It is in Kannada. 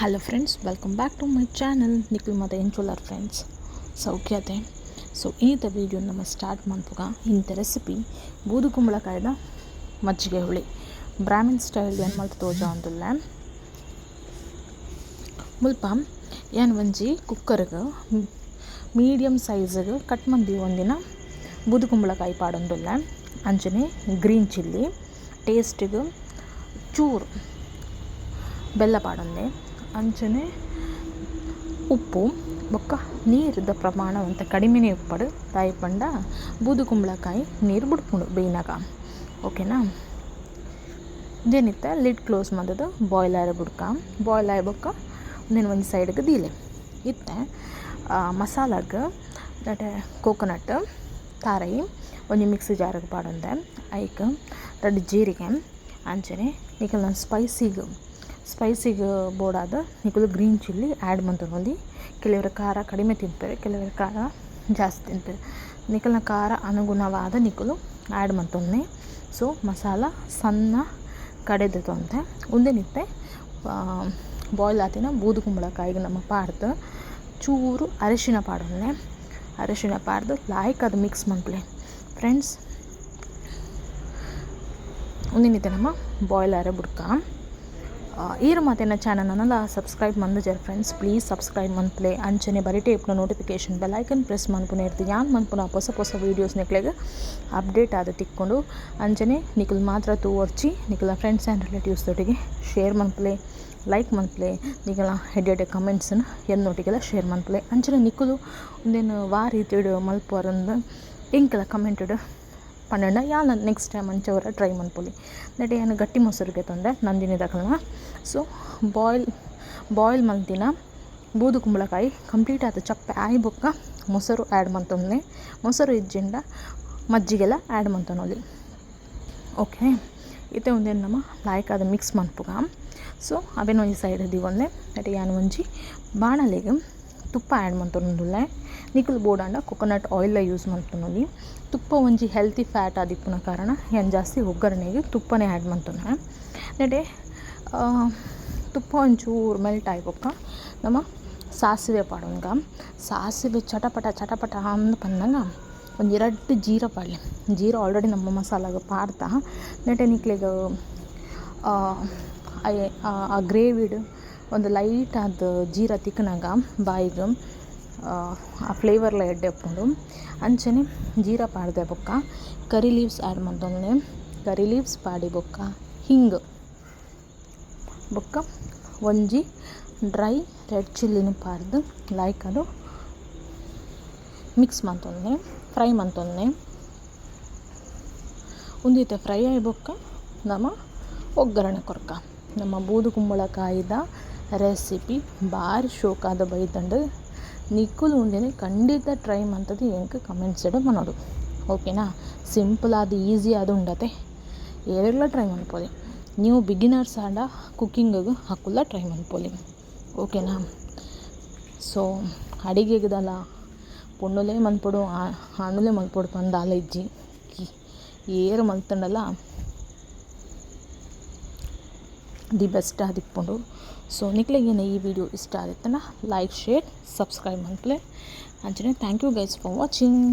Hello friends welcome back to my channel Nikhil ಮತ್ತು ಎಂಚುಲರ್ ಫ್ರೆಂಡ್ಸ್ ಸೌಖ್ಯತೆ ಸೊ ಈತ ವೀಡಿಯೋ ನಮ್ಮ ಸ್ಟಾರ್ಟ್ ಮಾಡ್ವಾಗ ಇಂಥ ರೆಸಿಪಿ ಬೂದು ಕುಂಬಳಕಾಯ್ದ ಮಜ್ಜಿಗೆ ಹುಳಿ ಬ್ರಾಹ್ಮಿನ್ ಸ್ಟೈಲ್ ಏನು ಮಾಡ್ತಾ ತೋಜ ಅಂದಿಲ್ಲ ಮುಲ್ಪ ಏನು ಒಂಜಿ ಕುಕ್ಕರ್ಗೆ ಮೀಡಿಯಮ್ ಸೈಜ್ಗೆ ಕಟ್ ಮಂದಿ ಒಂದಿನ ಬೂದುಕುಂಬಳಕಾಯಿ ಕುಂಬಳಕಾಯಿ ಪಾಡೊಂದುಲ್ಲ ಅಂಚನೆ ಗ್ರೀನ್ ಚಿಲ್ಲಿ ಟೇಸ್ಟಿಗೆ ಚೂರು ಬೆಲ್ಲ ಪಾಡೊಂದೆ ಅಂಚನೆ ಉಪ್ಪು, ಬೊಕ್ಕ ನೀರುದ ಪ್ರಮಾಣ ಅಂತ ಕಡಿಮೆನೇ ಉಪ್ಪಡು ತಾಯಿ ಪಂಡ ಬೂದು ಕುಂಬಳಕಾಯಿ ನೀರು ಬಿಡ್ಕೊಂಡು ಬೇಯ್ನಾಗ. ಓಕೆನಾ? ಇದೇನಿತ್ತ? ಲಿಡ್ ಕ್ಲೋಸ್ ಮಾಡೋದು ಬಾಯ್ಲ್ ಆರ ಬುಡ್ಕ. ಬಾಯ್ಲ್ ಆಯ್ ಬೊಕ್ಕ ಒಂದೇನು ಒಂದು ಸೈಡ್ಗೆ ದೀಲೆ. ಇತ್ತೆ ಮಸಾಲಾಗ ದಟ್ ಕೋಕೋನಟ್, ತಾರೈ, ಒಂಜಿ ಮಿಕ್ಸಿ ಜಾರಿಗೆ ಪಾಡೊಂದೆ. ಐಕ್ ದಟ್ ಜೀರಿಗೆ, ಅಂಚನೆ ನಾನು ಸ್ಪೈಸಿಗೆ ಸ್ಪೈಸಿಗೆ ಬೋಡಾದ ನಿಕುಲು ಗ್ರೀನ್ ಚಿಲ್ಲಿ ಆ್ಯಡ್ ಮಂತೊಂದು ಕೆಲವರು ಖಾರ ಕಡಿಮೆ ತಿಂತಾರೆ, ಕೆಲವರು ಖಾರ ಜಾಸ್ತಿ ತಿಂತಾರೆ. ನಿಕಲ್ನ ಖಾರ ಅನುಗುಣವಾದ ನಿಕಲು ಆ್ಯಡ್ ಮಂತೊನ್ನೆ ಸೊ, ಮಸಾಲ ಸಣ್ಣ ಕಡೆದು ತೊಂತೆ ನಿಂತೆ ಬಾಯ್ಲ್ ಆತಿನ ಬೂದು ಕುಂಬಳಕಾಯಿಗೆ ನಮ್ಮ ಪಾಡ್ದು ಚೂರು ಅರಿಶಿನ ಪಾಡೊನ್ನೆ ಅರಿಶಿನ ಪಾಡ್ದು ಲಾಯ್ಕ್ ಅದು ಮಿಕ್ಸ್ ಮಾಡ್ಲೆ ಫ್ರೆಂಡ್ಸ್ ಉಂದಿನಿತ್ತೆ ನಮ್ಮ ಬಾಯ್ಲ್ ಆರೆ ಬುಡ್ಕ. ಈರು ಮಾತಿನ ಚಾನಲ್ನ ಸಬ್ಸ್ಕ್ರೈಬ್ ಮಂದಿಜರ್ ಫ್ರೆಂಡ್ಸ್ ಪ್ಲೀಸ್ ಸಬ್ಸ್ಕ್ರೈಬ್ ಮಾಡ್ಲೇ ಅಂಚನೆ ಬರಿಟೆ ನೋಟಿಫಿಕೇಶನ್ ಬೆಲ್ ಐಕನ್ ಪ್ರೆಸ್ ಮನ್ಪುನೆ ಇರ್ತೀವಿ ಯಾನ್ ಮನ್ಪುನ ಹೊಸ ಹೊಸ ವೀಡಿಯೋಸ್ ನಿಕ್ಲೆಗೆ ಅಪ್ಡೇಟ್ ಆದ ತಿಕ್ಕೊಂಡು ಅಂಚನೆ ನಿಖಲ್ ಮಾತ್ರ ತೂವರ್ಚಿ ನಿಖಲ ಫ್ರೆಂಡ್ಸ್ ಆ್ಯಂಡ್ ರಿಲೇಟಿವ್ಸ್ ಜೊತೆಗೆ ಶೇರ್ ಮಾಡ್ಲೇ ಲೈಕ್ ಮನ್ಪುಲೆ ನಿಖಲ ಎಡ್ಡೆ ಕಮೆಂಟ್ಸನ್ನು ಎನ್ನೊಟ್ಟಿಗೆಲ್ಲ ಶೇರ್ ಮಾಡ್ಲೇ ಅಂಚನೆ ನಿಖಲು ಒಂದೇನು ವಾರಿ ತಿಡು ಮಲ್ಪುವರಂದು ಎಂಕೆಲ್ಲ ಕಮೆಂಟೆಡ್ ಪನ್ನಂಡ ಯಾನ್ ನೆಕ್ಸ್ಟ್ ಟೈಮ್ ಅಂಚವರ ಟ್ರೈ ಮನ್ಪೊಲಿ ದಟ್ ಏನು ಗಟ್ಟಿ ಮೊಸರುಗೆ ತೊಂದೆ ನಂದಿನಿ ದಕಲ್ನ ಸೊ ಬಾಯ್ಲ್ ಬಾಯ್ಲ್ ಮಲ್ತಿನ ಬೂದು ಕುಂಬಳಕಾಯಿ ಕಂಪ್ಲೀಟ್ ಆದ ಚಪ್ಪೆ, ಆಯ್ ಬೊಕ್ಕ ಮೊಸರು ಆ್ಯಡ್ ಮಂತೊಂದೆ ಮೊಸರು ಇಜ್ಜಿಂಡ ಮಜ್ಜಿಗೆಲ್ಲ ಆ್ಯಡ್ ಮಂತೊನೊಲಿ ಓಕೆ ಇತ್ತೆ ಒಂದೇನು ನಮ್ಮ ಲಾಯ್ಕಾದ ಮಿಕ್ಸ್ ಮನ್ಪುಗ ಸೊ ಒಂಜಿ ಸೈಡ್ ದಿಗೊಂಡೆ ನೆಟೆ ಯಾನು ಒಂಜಿ ಬಾಣಲೆಗೆ. ತುಪ್ಪ ಆ್ಯಡ್ ಮಂತೊಂದುಲ್ಲೆ ನಿಕಲ್ ಬೋಡಾಂಡ ಕೊಕೊನಟ್ ಆಯಿಲ್ ಯೂಸ್ ಮಾಡ್ತೀನಿ ತುಪ್ಪ ಒಂಜಿ ಹೆಲ್ತಿ ಫ್ಯಾಟ್ ಆದಿಪ್ಪುನ ಕಾರಣ, ಏನು ಜಾಸ್ತಿ ಒಗ್ಗರಣೆಗೆ ತುಪ್ಪನೇ ಆ್ಯಡ್ ಮಾಡ್ತಾನೆ. ನೆಡೆ ತುಪ್ಪ ಒಂಚೂರು ಮೆಲ್ಟ್ ಆಯ್ಬೊಕ್ಕ ನಮ್ಮ ಸಾಸಿವೆ ಪಾಡೋಂಗ ಸಾಸಿವೆ ಚಟಪಟ ಚಟಪಟ ಅಂದ್ ಬಂದಂಗ ಒಂದು ಎರಡು ಜೀರ ಪಾಡಲಿ. ಜೀರ ಆಲ್ರೆಡಿ ನಮ್ಮ ಮಸಾಲಾಗ ಪಾಡ್ತಾ. ನೆಟೆ ನಿಕ್ಲಿಗ, ಆ ಗ್ರೇವಿಡ್ ಒಂದು ಲೈಟ್ ಆದ ಜೀರ ತಿಕ್ಕನಾಗ ಬಾಯಿಗೆ ಆ ಫ್ಲೇವರ್ಲ ಎಡ್ಡೆ ಉಪ್ಪುಂಡು ಅಂಚನೆ ಜೀರ ಪಾಡ್ದೆ ಬೊಕ್ಕ ಕರಿ ಲೀವ್ಸ್ ಆ್ಯಡ್ ಮಂತೊಂದೆ ಕರಿ ಲೀವ್ಸ್ ಪಾಡಿ ಬೊಕ್ಕ, ಹಿಂಗ್. ಬೊಕ್ಕ ಒಂಜಿ ಡ್ರೈ ರೆಡ್ ಚಿಲ್ಲಿನ ಪಾಡ್ದು ಲೈಕ್ ಅದು ಮಿಕ್ಸ್ ಮಂತೊಂದೆ ಫ್ರೈ ಮಂತೊಂದೆ ಉಂದಿತ್ತೆ ಫ್ರೈ ಆಯ್ ಬೊಕ್ಕ ನಮ್ಮ ಒಗ್ಗರಣೆ ಕೊರ್ಕ, ನಮ್ಮ ಬೂದು ಕುಂಬಳಕಾಯಿದ ರೆಸಿಪಿ ಭಾರಿ ಶೋಕಾದ ಬೈತಂಡು ನಿಕ್ಕುಲು ಉಂಡೆನೆ ಖಂಡಿತ ಟ್ರೈ ಮಂತದ್ದು ಎಂಕ್ ಕಮೆಂಟ್ಸ್ ಇಡ ಮನೋಡು ಓಕೆನಾ ಸಿಂಪಲ್ ಆದ ಈಸಿ ಅದು ಉಂಡತೆ. ಏರೆಲ್ಲ ಟ್ರೈ ಮಾಡ್ಬೋದು ನೀವು ಬಿಗಿನರ್ಸ್ ಆಡ ಕುಕ್ಕಿಂಗಿಗೆ ಹಾಕುಲ್ಲ ಟ್ರೈ ಮಾಡ್ಬೋದು ಓಕೆನಾ ಸೊ ಅಡಿಗೆಗದಲ್ಲ ಪೊಣ್ಣುಲೇ ಮಲ್ಪಡು ಹಣ್ಣುಲೇ ಮಲ್ಪಡು ಪಂದ ಆಲ ಇಜ್ಜಿ. ಏರು ಮಲ್ತಂಡಲ್ಲ? ದಿ ಬೆಸ್ಟ್ ಆದಿಪ್ಪುಂಡು ಸೊ ನಿಕ್ಲೆಗೇನೆ ಈ ವಿಡಿಯೋ ಇಷ್ಟ ಆದಿತ್ತನ ಲೈಕ್ ಶೇರ್ ಸಬ್ಸ್ಕ್ರೈಬ್ ಮಾಡ್ಲೆ ಅಂಚನೆ thank you guys for watching